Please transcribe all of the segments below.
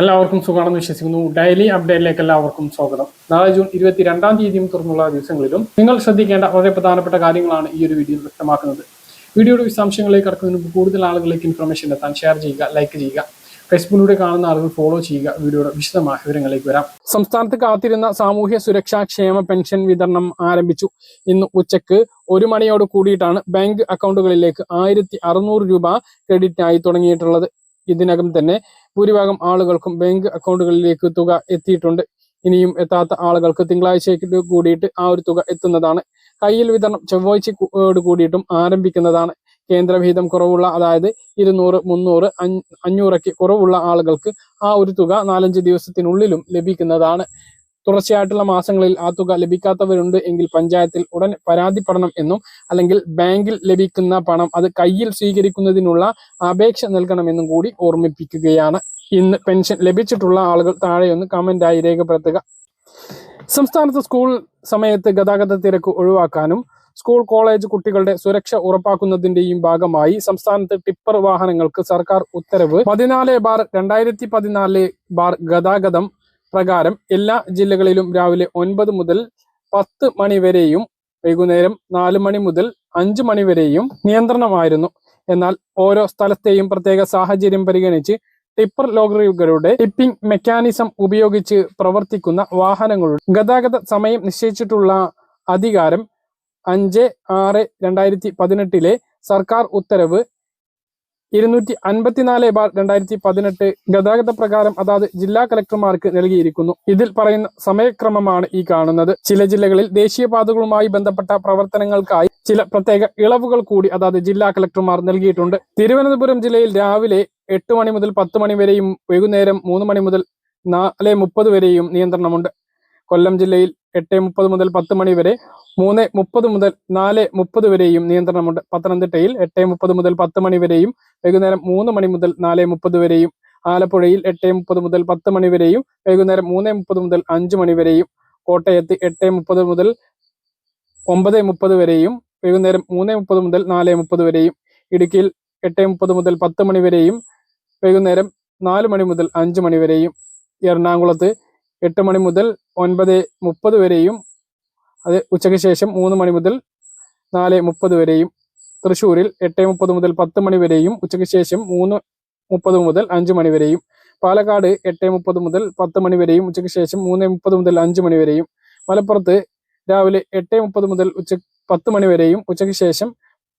എല്ലാവർക്കും സുഖമാണെന്ന് വിശ്വസിക്കുന്നു. ഡെയിലി അപ്ഡേറ്റിലേക്ക് എല്ലാവർക്കും സ്വാഗതം. നാളെ ജൂൺ ഇരുപത്തിരണ്ടാം തീയതിയും തുറന്നുള്ള ദിവസങ്ങളിലും നിങ്ങൾ ശ്രദ്ധിക്കേണ്ട വളരെ പ്രധാനപ്പെട്ട കാര്യങ്ങളാണ് ഈ ഒരു വീഡിയോയിൽ വ്യക്തമാക്കുന്നത്. വീഡിയോയുടെ വിശദാംശങ്ങളിലേക്ക് കടക്കുന്നതിന് മുമ്പ് കൂടുതൽ ആളുകളിലേക്ക് ഇൻഫർമേഷൻ എത്താൻ ഷെയർ ചെയ്യുക ലൈക്ക് ചെയ്യുക ഫേസ്ബുക്കിലൂടെ കാണുന്ന ആളുകൾ ഫോളോ ചെയ്യുക വീഡിയോയുടെ വിശദമായ വിവരങ്ങളിലേക്ക് വരാം. സംസ്ഥാനത്ത് കാത്തിരുന്ന സാമൂഹ്യ സുരക്ഷാ ക്ഷേമ പെൻഷൻ വിതരണം ആരംഭിച്ചു. ഇന്ന് ഉച്ചയ്ക്ക് ഒരു മണിയോട് കൂടിയിട്ടാണ് ബാങ്ക് അക്കൗണ്ടുകളിലേക്ക് ആയിരത്തി രൂപ ക്രെഡിറ്റ് ആയി തുടങ്ങിയിട്ടുള്ളത്. ഇതിനകം തന്നെ ഭൂരിഭാഗം ആളുകൾക്കും ബാങ്ക് അക്കൗണ്ടുകളിലേക്ക് തുക എത്തിയിട്ടുണ്ട്. ഇനിയും എത്താത്ത ആളുകൾക്ക് തിങ്കളാഴ്ചയ്ക്ക് കൂടിയിട്ട് ആ ഒരു തുക എത്തുന്നതാണ്. കയ്യിൽ വിതരണം ചൊവ്വാഴ്ചയോട് കൂടിയിട്ടും ആരംഭിക്കുന്നതാണ്. കേന്ദ്രവിഹിതം കുറവുള്ള അതായത് ഇരുന്നൂറ് മുന്നൂറ് അഞ്ഞ് അഞ്ഞൂറൊക്കെ കുറവുള്ള ആളുകൾക്ക് ആ ഒരു തുക നാലഞ്ച് ദിവസത്തിനുള്ളിലും ലഭിക്കുന്നതാണ്. തുടർച്ചയായിട്ടുള്ള മാസങ്ങളിൽ ആ തുക ലഭിക്കാത്തവരുണ്ട് എങ്കിൽ പഞ്ചായത്തിൽ ഉടൻ പരാതിപ്പെടണം എന്നും അല്ലെങ്കിൽ ബാങ്കിൽ ലഭിക്കുന്ന പണം അത് കയ്യിൽ സ്വീകരിക്കുന്നതിനുള്ള അപേക്ഷ നൽകണമെന്നും കൂടി ഓർമ്മിപ്പിക്കുകയാണ്. ഇന്ന് പെൻഷൻ ലഭിച്ചിട്ടുള്ള ആളുകൾ താഴെയൊന്ന് കമന്റായി രേഖപ്പെടുത്തുക. സംസ്ഥാനത്ത് സ്കൂൾ സമയത്ത് ഗതാഗത തിരക്ക് ഒഴിവാക്കാനും സ്കൂൾ കോളേജ് കുട്ടികളുടെ സുരക്ഷ ഉറപ്പാക്കുന്നതിന്റെയും ഭാഗമായി സംസ്ഥാനത്ത് ടിപ്പർ വാഹനങ്ങൾക്ക് സർക്കാർ ഉത്തരവ് പതിനാല് ബാർ രണ്ടായിരത്തി പതിനാല് ബാർ ഗതാഗതം പ്രകാരം എല്ലാ ജില്ലകളിലും രാവിലെ ഒൻപത് മുതൽ പത്ത് മണി വരെയും വൈകുന്നേരം നാല് മണി മുതൽ അഞ്ച് മണി വരെയും നിയന്ത്രണമായിരുന്നു. എന്നാൽ ഓരോ സ്ഥലത്തെയും പ്രത്യേക സാഹചര്യം പരിഗണിച്ച് ടിപ്പർ ലോറികളുടെ ടിപ്പിംഗ് മെക്കാനിസം ഉപയോഗിച്ച് പ്രവർത്തിക്കുന്ന വാഹനങ്ങളുടെ ഗതാഗത സമയം നിശ്ചയിച്ചിട്ടുള്ള അധികാരം അഞ്ച് ആറ് രണ്ടായിരത്തി പതിനെട്ടിലെ സർക്കാർ ഉത്തരവ് ഇരുന്നൂറ്റി അൻപത്തിനാല് ബാർ രണ്ടായിരത്തി പതിനെട്ട് ഗതാഗത പ്രകാരം അതാത് ജില്ലാ കലക്ടർമാർക്ക് നൽകിയിരിക്കുന്നു. ഇതിൽ പറയുന്ന സമയക്രമമാണ് ഈ കാണുന്നത്. ചില ജില്ലകളിൽ ദേശീയപാതകളുമായി ബന്ധപ്പെട്ട പ്രവർത്തനങ്ങൾക്കായി ചില പ്രത്യേക ഇളവുകൾ കൂടി അതാത് ജില്ലാ കലക്ടർമാർ നൽകിയിട്ടുണ്ട്. തിരുവനന്തപുരം ജില്ലയിൽ രാവിലെ എട്ട് മണി മുതൽ പത്ത് മണി വരെയും വൈകുന്നേരം മൂന്ന് മണി മുതൽ നാല് മുപ്പത് വരെയും നിയന്ത്രണമുണ്ട്. കൊല്ലം ജില്ലയിൽ എട്ട് മുപ്പത് മുതൽ പത്ത് മണി വരെ മൂന്ന് മുപ്പത് മുതൽ നാല് മുപ്പത് വരെയും നിയന്ത്രണമുണ്ട്. പത്തനംതിട്ടയിൽ എട്ട് മുപ്പത് മുതൽ പത്ത് മണി വരെയും വൈകുന്നേരം മൂന്ന് മണി മുതൽ നാല് മുപ്പത് വരെയും ആലപ്പുഴയിൽ എട്ട് മുപ്പത് മുതൽ പത്ത് മണി വരെയും വൈകുന്നേരം മൂന്ന് മുപ്പത് മുതൽ അഞ്ച് മണി വരെയും കോട്ടയത്ത് എട്ട് മുപ്പത് മുതൽ ഒമ്പത് മുപ്പത് വരെയും വൈകുന്നേരം മൂന്ന് മുപ്പത് മുതൽ നാല് മുപ്പത് വരെയും ഇടുക്കിയിൽ എട്ട് മുപ്പത് മുതൽ പത്ത് മണി വരെയും വൈകുന്നേരം നാല് മണി മുതൽ അഞ്ച് മണി വരെയും എറണാകുളത്ത് എട്ട് മണി മുതൽ ഒൻപത് മുപ്പത് വരെയും അത് ഉച്ചയ്ക്ക് ശേഷം മൂന്ന് മണി മുതൽ നാല് മുപ്പത് വരെയും തൃശ്ശൂരിൽ എട്ട് മുപ്പത് മുതൽ പത്ത് മണി വരെയും ഉച്ചയ്ക്ക് ശേഷം മൂന്ന് മുപ്പത് മുതൽ അഞ്ച് മണി വരെയും പാലക്കാട് എട്ട് മുപ്പത് മുതൽ പത്ത് മണി വരെയും ഉച്ചയ്ക്ക് ശേഷം മൂന്ന് മുപ്പത് മുതൽ അഞ്ച് മണി വരെയും മലപ്പുറത്ത് രാവിലെ എട്ട് മുപ്പത് മുതൽ ഉച്ച പത്ത് മണി വരെയും ഉച്ചയ്ക്ക് ശേഷം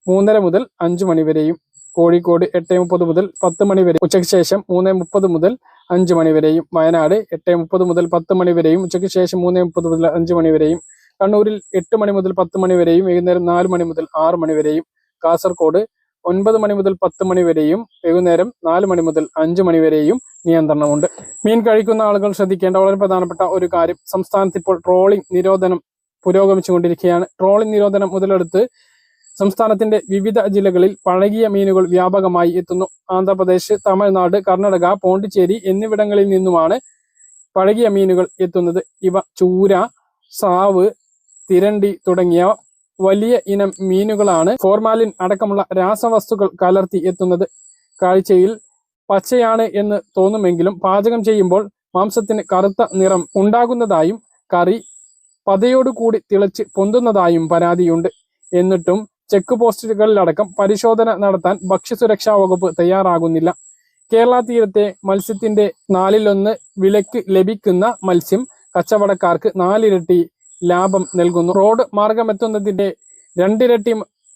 മൂന്നര മുതൽ അഞ്ച് മണിവരെയും കോഴിക്കോട് എട്ട് മുപ്പത് മുതൽ പത്ത് മണി വരെ ഉച്ചയ്ക്ക് ശേഷം മൂന്ന് മുപ്പത് മുതൽ അഞ്ച് മണി വരെയും വയനാട് എട്ട് മുപ്പത് മുതൽ പത്ത് മണി വരെയും ഉച്ചയ്ക്ക് ശേഷം മൂന്ന് മുപ്പത് മുതൽ അഞ്ച് മണി വരെയും കണ്ണൂരിൽ എട്ട് മണി മുതൽ പത്ത് മണി വരെയും വൈകുന്നേരം നാല് മണി മുതൽ ആറ് മണി വരെയും കാസർഗോഡ് ഒൻപത് മണി മുതൽ പത്ത് മണി വരെയും വൈകുന്നേരം നാല് മണി മുതൽ അഞ്ച് മണി വരെയും നിയന്ത്രണമുണ്ട്. മീൻ കഴിക്കുന്ന ആളുകൾ ശ്രദ്ധിക്കേണ്ട വളരെ പ്രധാനപ്പെട്ട ഒരു കാര്യം സംസ്ഥാനത്ത് ഇപ്പോൾ ട്രോളിംഗ് നിരോധനം പുരോഗമിച്ചുകൊണ്ടിരിക്കുകയാണ്. ട്രോളിംഗ് നിരോധനം മുതലെടുത്ത് സംസ്ഥാനത്തിന്റെ വിവിധ ജില്ലകളിൽ പഴകിയ മീനുകൾ വ്യാപകമായി എത്തുന്നു. ആന്ധ്രാപ്രദേശ് തമിഴ്നാട് കർണാടക പോണ്ടിച്ചേരി എന്നിവിടങ്ങളിൽ നിന്നുമാണ് പഴകിയ മീനുകൾ എത്തുന്നത്. ഇവ ചൂര സാവ് തിരണ്ടി തുടങ്ങിയ വലിയ ഇനം മീനുകളാണ് ഫോർമാലിൻ അടക്കമുള്ള രാസവസ്തുക്കൾ കലർത്തി എത്തുന്നത്. കാഴ്ചയിൽ പച്ചയാണ് എന്ന് തോന്നുമെങ്കിലും പാചകം ചെയ്യുമ്പോൾ മാംസത്തിന് കറുത്ത നിറം ഉണ്ടാകുന്നതായും കറി പതയോടുകൂടി തിളച്ച് പൊന്തുന്നതായും പരാതിയുണ്ട്. എന്നിട്ടും ചെക്ക് പോസ്റ്റുകളിലടക്കം പരിശോധന നടത്താൻ ഭക്ഷ്യസുരക്ഷാ വകുപ്പ് തയ്യാറാകുന്നില്ല. കേരള തീരത്തെ മത്സ്യത്തിന്റെ നാലിലൊന്ന് വിലക്ക് ലഭിക്കുന്ന മത്സ്യം കച്ചവടക്കാർക്ക് നാലിരട്ടി ലാഭം നൽകുന്നു. റോഡ് മാർഗമെത്തുന്നതിന്റെ രണ്ടിരട്ടി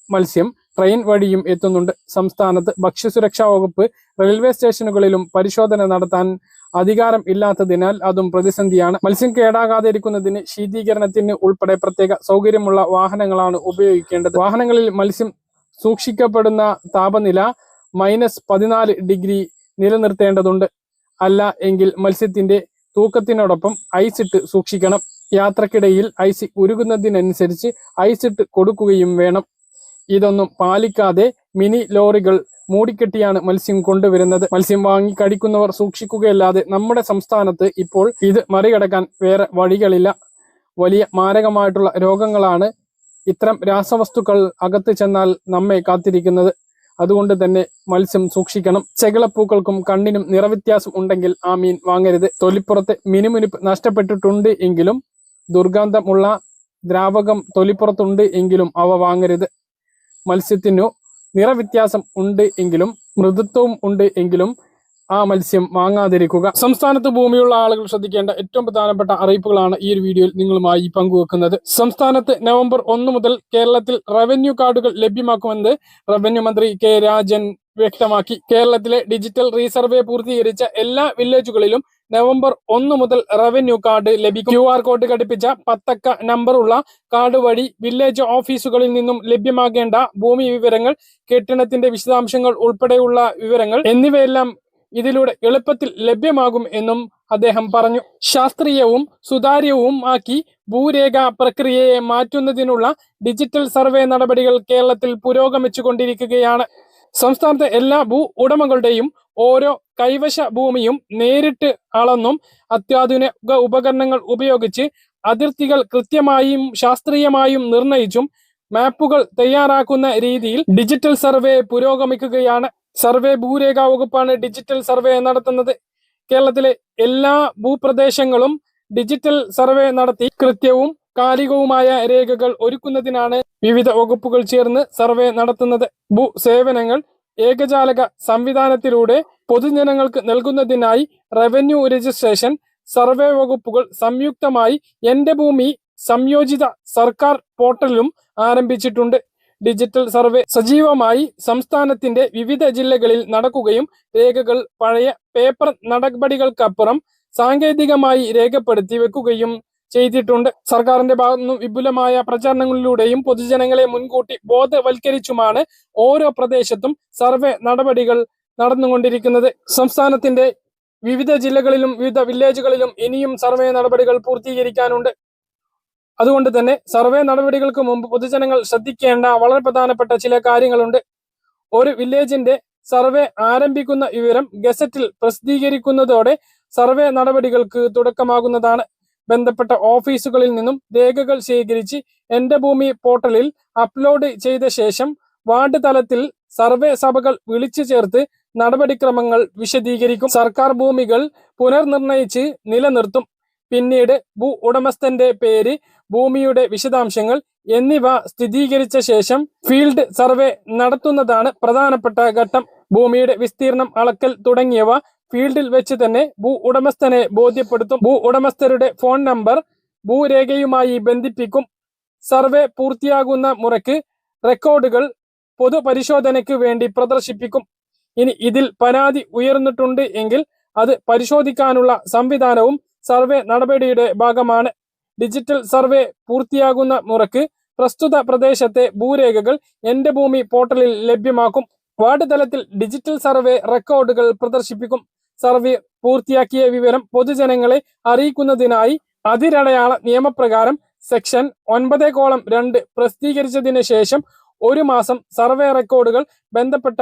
മത്സ്യം ട്രെയിൻ വഴിയും എത്തുന്നുണ്ട്. സംസ്ഥാനത്ത് ഭക്ഷ്യസുരക്ഷാ വകുപ്പ് റെയിൽവേ സ്റ്റേഷനുകളിലും പരിശോധന നടത്താൻ അധികാരം ഇല്ലാത്തതിനാൽ അതും പ്രതിസന്ധിയാണ്. മത്സ്യം കേടാകാതെ ഇരിക്കുന്നതിന് ശീതീകരണത്തിന് ഉൾപ്പെടെ പ്രത്യേക സൗകര്യമുള്ള വാഹനങ്ങളാണ് ഉപയോഗിക്കേണ്ടത്. വാഹനങ്ങളിൽ മത്സ്യം സൂക്ഷിക്കപ്പെടുന്ന താപനില മൈനസ് പതിനാല് ഡിഗ്രി നിലനിർത്തേണ്ടതുണ്ട്. അല്ല എങ്കിൽ മത്സ്യത്തിന്റെ തൂക്കത്തിനോടൊപ്പം ഐസ് ഇട്ട് സൂക്ഷിക്കണം. യാത്രക്കിടയിൽ ഐസ് ഉരുകുന്നതിനനുസരിച്ച് ഐസ് ഇട്ട് കൊടുക്കുകയും വേണം. ഇതൊന്നും പാലിക്കാതെ മിനി ലോറികൾ മൂടിക്കെട്ടിയാണ് മത്സ്യം കൊണ്ടുവരുന്നത്. മത്സ്യം വാങ്ങി കഴിക്കുന്നവർ സൂക്ഷിക്കുകയല്ലാതെ നമ്മുടെ സംസ്ഥാനത്ത് ഇപ്പോൾ ഇത് മറികടക്കാൻ വേറെ വഴികളില്ല. വലിയ മാരകമായിട്ടുള്ള രോഗങ്ങളാണ് ഇത്തരം രാസവസ്തുക്കൾ അകത്ത് ചെന്നാൽ നമ്മെ കാത്തിരിക്കുന്നത്. അതുകൊണ്ട് തന്നെ മത്സ്യം സൂക്ഷിക്കണം. ചെകിളപ്പൂക്കൾക്കും കണ്ണിനും നിറവ്യത്യാസം ഉണ്ടെങ്കിൽ ആ മീൻ വാങ്ങരുത്. തൊലിപ്പുറത്തെ മിനുമിനുപ്പ് നഷ്ടപ്പെട്ടിട്ടുണ്ട് എങ്കിലും ദുർഗന്ധമുള്ള ദ്രാവകം തൊലിപ്പുറത്തുണ്ട് എങ്കിലും അവ വാങ്ങരുത്. മത്സ്യത്തിനു നിറവ്യത്യാസം ഉണ്ട് എങ്കിലും മൃദുത്വവും ഉണ്ട് എങ്കിലും ആ മത്സ്യം വാങ്ങാതിരിക്കുക. സംസ്ഥാനത്ത് ഭൂമിയുള്ള ആളുകൾ ശ്രദ്ധിക്കേണ്ട ഏറ്റവും പ്രധാനപ്പെട്ട അറിയിപ്പുകളാണ് ഈ ഒരു വീഡിയോയിൽ നിങ്ങളുമായി പങ്കുവെക്കുന്നത്. സംസ്ഥാനത്ത് നവംബർ ഒന്ന് മുതൽ കേരളത്തിൽ റവന്യൂ കാർഡുകൾ ലഭ്യമാക്കുമെന്ന് റവന്യൂ മന്ത്രി കെ രാജൻ വ്യക്തമാക്കി. കേരളത്തിലെ ഡിജിറ്റൽ റീസർവേ പൂർത്തീകരിച്ച എല്ലാ വില്ലേജുകളിലും നവംബർ ഒന്ന് മുതൽ റവന്യൂ കാർഡ് ലഭിക്കും. ക്യു ആർ കോഡ് ഘടിപ്പിച്ച പത്തക്ക നമ്പറുള്ള കാർഡ് വഴി വില്ലേജ് ഓഫീസുകളിൽ നിന്നും ലഭ്യമാകേണ്ട ഭൂമി വിവരങ്ങൾ കെട്ടിടത്തിന്റെ വിശദാംശങ്ങൾ ഉൾപ്പെടെയുള്ള വിവരങ്ങൾ എന്നിവയെല്ലാം ഇതിലൂടെ എളുപ്പത്തിൽ ലഭ്യമാകും എന്നും അദ്ദേഹം പറഞ്ഞു. ശാസ്ത്രീയവും സുതാര്യവും ആക്കി ഭൂരേഖ പ്രക്രിയയെ മാറ്റുന്നതിനുള്ള ഡിജിറ്റൽ സർവേ നടപടികൾ കേരളത്തിൽ പുരോഗമിച്ചുകൊണ്ടിരിക്കുകയാണ്. സംസ്ഥാനത്തെ എല്ലാ ഭൂ ഉടമകളുടെയും ഓരോ കൈവശ ഭൂമിയും നേരിട്ട് അളന്നും അത്യാധുനിക ഉപകരണങ്ങൾ ഉപയോഗിച്ച് അതിർത്തികൾ കൃത്യമായും ശാസ്ത്രീയമായും നിർണയിച്ചും മാപ്പുകൾ തയ്യാറാക്കുന്ന രീതിയിൽ ഡിജിറ്റൽ സർവേ പുരോഗമിക്കുകയാണ്. സർവേ ഭൂരേഖ വകുപ്പാണ് ഡിജിറ്റൽ സർവേ നടത്തുന്നത്. കേരളത്തിലെ എല്ലാ ഭൂപ്രദേശങ്ങളും ഡിജിറ്റൽ സർവേ നടത്തി കൃത്യവും കാലികവുമായ രേഖകൾ ഒരുക്കുന്നതിനാണ് വിവിധ വകുപ്പുകൾ ചേർന്ന് സർവേ നടത്തുന്നത്. ഭൂ സേവനങ്ങൾ ഏകജാലക സംവിധാനത്തിലൂടെ പൊതുജനങ്ങൾക്ക് നൽകുന്നതിനായി റവന്യൂ രജിസ്ട്രേഷൻ സർവേ വകുപ്പുകൾ സംയുക്തമായി എന്റെ ഭൂമി സംയോജിത സർക്കാർ പോർട്ടലും ആരംഭിച്ചിട്ടുണ്ട്. ഡിജിറ്റൽ സർവേ സജീവമായി സംസ്ഥാനത്തിന്റെ വിവിധ ജില്ലകളിൽ നടക്കുകയും രേഖകൾ പഴയ പേപ്പർ നടപടികൾക്കപ്പുറം സാങ്കേതികമായി രേഖപ്പെടുത്തി വെക്കുകയും ചെയ്തിട്ടുണ്ട്. സർക്കാരിന്റെ ഭാഗത്തു നിന്നും വിപുലമായ പ്രചാരണങ്ങളിലൂടെയും പൊതുജനങ്ങളെ മുൻകൂട്ടി ബോധവൽക്കരിച്ചുമാണ് ഓരോ പ്രദേശത്തും സർവേ നടപടികൾ നടന്നുകൊണ്ടിരിക്കുന്നത്. സംസ്ഥാനത്തിന്റെ വിവിധ ജില്ലകളിലും വിവിധ വില്ലേജുകളിലും ഇനിയും സർവേ നടപടികൾ പൂർത്തീകരിക്കാനുണ്ട്. അതുകൊണ്ട് തന്നെ സർവേ നടപടികൾക്ക് മുമ്പ് പൊതുജനങ്ങൾ ശ്രദ്ധിക്കേണ്ട വളരെ പ്രധാനപ്പെട്ട ചില കാര്യങ്ങളുണ്ട്. ഒരു വില്ലേജിന്റെ സർവേ ആരംഭിക്കുന്ന വിവരം ഗസറ്റിൽ പ്രസിദ്ധീകരിക്കുന്നതോടെ സർവേ നടപടികൾക്ക് തുടക്കമാകുന്നതാണ്. ബന്ധപ്പെട്ട ഓഫീസുകളിൽ നിന്നും രേഖകൾ ശേഖരിച്ച് എന്റെ ഭൂമി പോർട്ടലിൽ അപ്ലോഡ് ചെയ്ത ശേഷം വാർഡ് തലത്തിൽ സർവേ സഭകൾ വിളിച്ചു ചേർത്ത് നടപടിക്രമങ്ങൾ വിശദീകരിക്കും. സർക്കാർ ഭൂമികൾ പുനർനിർണയിച്ച് നിലനിർത്തും. പിന്നീട് ഭൂ ഉടമസ്ഥന്റെ പേര് ഭൂമിയുടെ വിശദാംശങ്ങൾ എന്നിവ സ്ഥിരീകരിച്ച ശേഷം ഫീൽഡ് സർവേ നടത്തുന്നതാണ് പ്രധാനപ്പെട്ട ഘട്ടം. ഭൂമിയുടെ വിസ്തീർണം അളക്കൽ തുടങ്ങിയവ ഫീൽഡിൽ വെച്ച് തന്നെ ഭൂ ഉടമസ്ഥനെ ബോധ്യപ്പെടുത്തും. ഭൂ ഉടമസ്ഥരുടെ ഫോൺ നമ്പർ ഭൂരേഖയുമായി ബന്ധിപ്പിക്കും. സർവേ പൂർത്തിയാകുന്ന മുറയ്ക്ക് റെക്കോർഡുകൾ പൊതുപരിശോധനയ്ക്ക് വേണ്ടി പ്രദർശിപ്പിക്കും. ഇനി ഇതിൽ പരാതി ഉയർന്നിട്ടുണ്ട് എങ്കിൽ അത് പരിശോധിക്കാനുള്ള സംവിധാനവും സർവേ നടപടിയുടെ ഭാഗമാണ്. ഡിജിറ്റൽ സർവേ പൂർത്തിയാകുന്ന മുറയ്ക്ക് പ്രസ്തുത പ്രദേശത്തെ ഭൂരേഖകൾ എന്റെ ഭൂമി പോർട്ടലിൽ ലഭ്യമാക്കും. വാർഡ് തലത്തിൽ ഡിജിറ്റൽ സർവേ റെക്കോർഡുകൾ പ്രദർശിപ്പിക്കും. സർവേ പൂർത്തിയാക്കിയ വിവരം പൊതുജനങ്ങളെ അറിയിക്കുന്നതിനായി അതിരടയാള നിയമപ്രകാരം സെക്ഷൻ ഒൻപത് കോളം രണ്ട് പ്രസിദ്ധീകരിച്ചതിന് ശേഷം ഒരു മാസം സർവേ റെക്കോർഡുകൾ ബന്ധപ്പെട്ട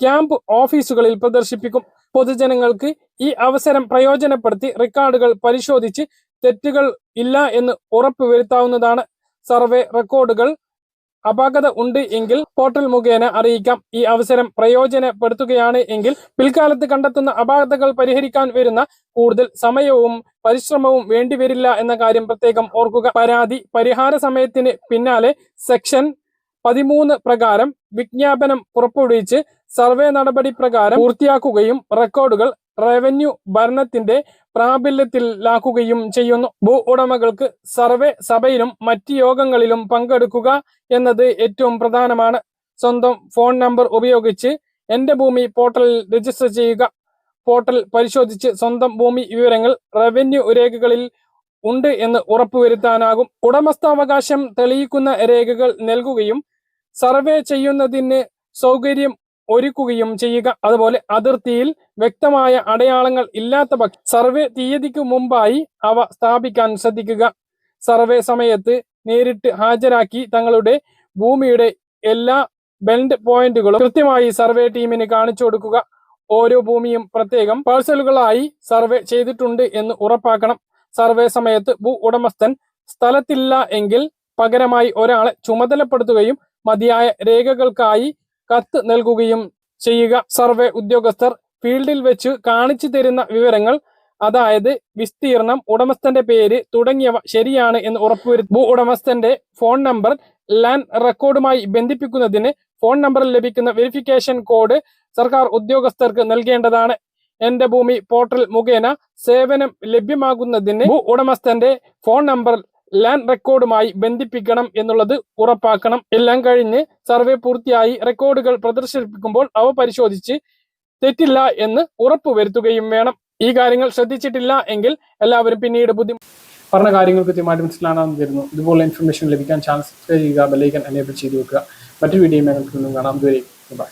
ക്യാമ്പ് ഓഫീസുകളിൽ പ്രദർശിപ്പിക്കും. പൊതുജനങ്ങൾക്ക് ഈ അവസരം പ്രയോജനപ്പെടുത്തി റെക്കോർഡുകൾ പരിശോധിച്ച് തെറ്റുകൾ ഇല്ല എന്ന് ഉറപ്പുവരുത്താവുന്നതാണ് സർവേ റെക്കോർഡുകൾ അപാകത ഉണ്ട് എങ്കിൽ പോർട്ടൽ മുഖേന അറിയിക്കാം. ഈ അവസരം പ്രയോജനപ്പെടുത്തുകയാണ് എങ്കിൽ പിൽക്കാലത്ത് കണ്ടെത്തുന്ന അപാകതകൾ പരിഹരിക്കാൻ വരുന്ന കൂടുതൽ സമയവും പരിശ്രമവും വേണ്ടിവരില്ല എന്ന കാര്യം പ്രത്യേകം ഓർക്കുക. പരാതി പരിഹാര സമയത്തിന് പിന്നാലെ സെക്ഷൻ പതിമൂന്ന് പ്രകാരം വിജ്ഞാപനം പുറപ്പെടുവിച്ച് സർവേ നടപടി പ്രകാരം പൂർത്തിയാക്കുകയും റെക്കോർഡുകൾ റവന്യൂ ഭരണത്തിന്റെ പ്രാബല്യത്തിലാക്കുകയും ചെയ്യുന്നു. ഭൂ ഉടമകൾക്ക് സർവേ സഭയിലും മറ്റ് യോഗങ്ങളിലും പങ്കെടുക്കുക എന്നത് ഏറ്റവും പ്രധാനമാണ്. സ്വന്തം ഫോൺ നമ്പർ ഉപയോഗിച്ച് എന്റെ ഭൂമി പോർട്ടലിൽ രജിസ്റ്റർ ചെയ്യുക. പോർട്ടൽ പരിശോധിച്ച് സ്വന്തം ഭൂമി വിവരങ്ങൾ റവന്യൂ രേഖകളിൽ ഉണ്ട് എന്ന് ഉറപ്പുവരുത്താനാകും. ഉടമസ്ഥാവകാശം തെളിയിക്കുന്ന രേഖകൾ നൽകുകയും സർവേ ചെയ്യുന്നതിന് സൗകര്യം ഒരുക്കുകയും ചെയ്യുക. അതുപോലെ അതിർത്തിയിൽ വ്യക്തമായ അടയാളങ്ങൾ ഇല്ലാത്ത സർവേ തീയതിക്ക് മുമ്പായി അവ സ്ഥാപിക്കാൻ ശ്രദ്ധിക്കുക. സർവേ സമയത്ത് നേരിട്ട് ഹാജരാക്കി തങ്ങളുടെ ഭൂമിയുടെ എല്ലാ ബെൻഡ് പോയിന്റുകളും കൃത്യമായി സർവേ ടീമിന് കാണിച്ചു കൊടുക്കുക. ഓരോ ഭൂമിയും പ്രത്യേകം പാഴ്സലുകളായി സർവേ ചെയ്തിട്ടുണ്ട് എന്ന് ഉറപ്പാക്കണം. സർവേ സമയത്ത് ഭൂ ഉടമസ്ഥൻ സ്ഥലത്തില്ല എങ്കിൽ പകരമായി ഒരാളെ ചുമതലപ്പെടുത്തുകയും മതിയായ രേഖകൾക്കായി കത്ത് നൽകുകയും ചെയ്യുക. സർവേ ഉദ്യോഗസ്ഥർ ഫീൽഡിൽ വെച്ച് കാണിച്ചു തരുന്ന വിവരങ്ങൾ അതായത് വിസ്തീർണം ഉടമസ്ഥന്റെ പേര് തുടങ്ങിയവ ശരിയാണ് എന്ന് ഉറപ്പുവരുത്തി ഭൂ ഉടമസ്ഥന്റെ ഫോൺ നമ്പർ ലാൻഡ് റെക്കോർഡുമായി ബന്ധിപ്പിക്കുന്നതിന് ഫോൺ നമ്പറിൽ ലഭിക്കുന്ന വെരിഫിക്കേഷൻ കോഡ് സർക്കാർ ഉദ്യോഗസ്ഥർക്ക് നൽകേണ്ടതാണ്. എന്റെ ഭൂമി പോർട്ടൽ മുഖേന സേവനം ലഭ്യമാകുന്നതിന് ഭൂ ഉടമസ്ഥന്റെ ഫോൺ നമ്പർ ലാൻഡ് റെക്കോർഡുമായി ബന്ധിപ്പിക്കണം എന്നുള്ളത് ഉറപ്പാക്കണം. എല്ലാം കഴിഞ്ഞ് സർവേ പൂർത്തിയായി റെക്കോർഡുകൾ പ്രദർശിപ്പിക്കുമ്പോൾ അവ പരിശോധിച്ച് തെറ്റില്ല എന്ന് ഉറപ്പുവരുത്തുകയും വേണം. ഈ കാര്യങ്ങൾ ശ്രദ്ധിച്ചിട്ടില്ല എങ്കിൽ എല്ലാവരും പിന്നീട് ബുദ്ധി പറഞ്ഞ കാര്യങ്ങൾ കൃത്യമായിട്ട് മനസ്സിലാണെന്ന് തരുന്നു. ഇതുപോലെ ഇൻഫർമേഷൻ ലഭിക്കാൻ ചാൻസ് സബ്സ്ക്രൈബ് ചെയ്യുക ബെല്ലൈക്കൻ എനേബിൾ ചെയ്ത് വെക്കുക. മറ്റു വീഡിയോ കാണാം. ഇതുവരെ ബൈ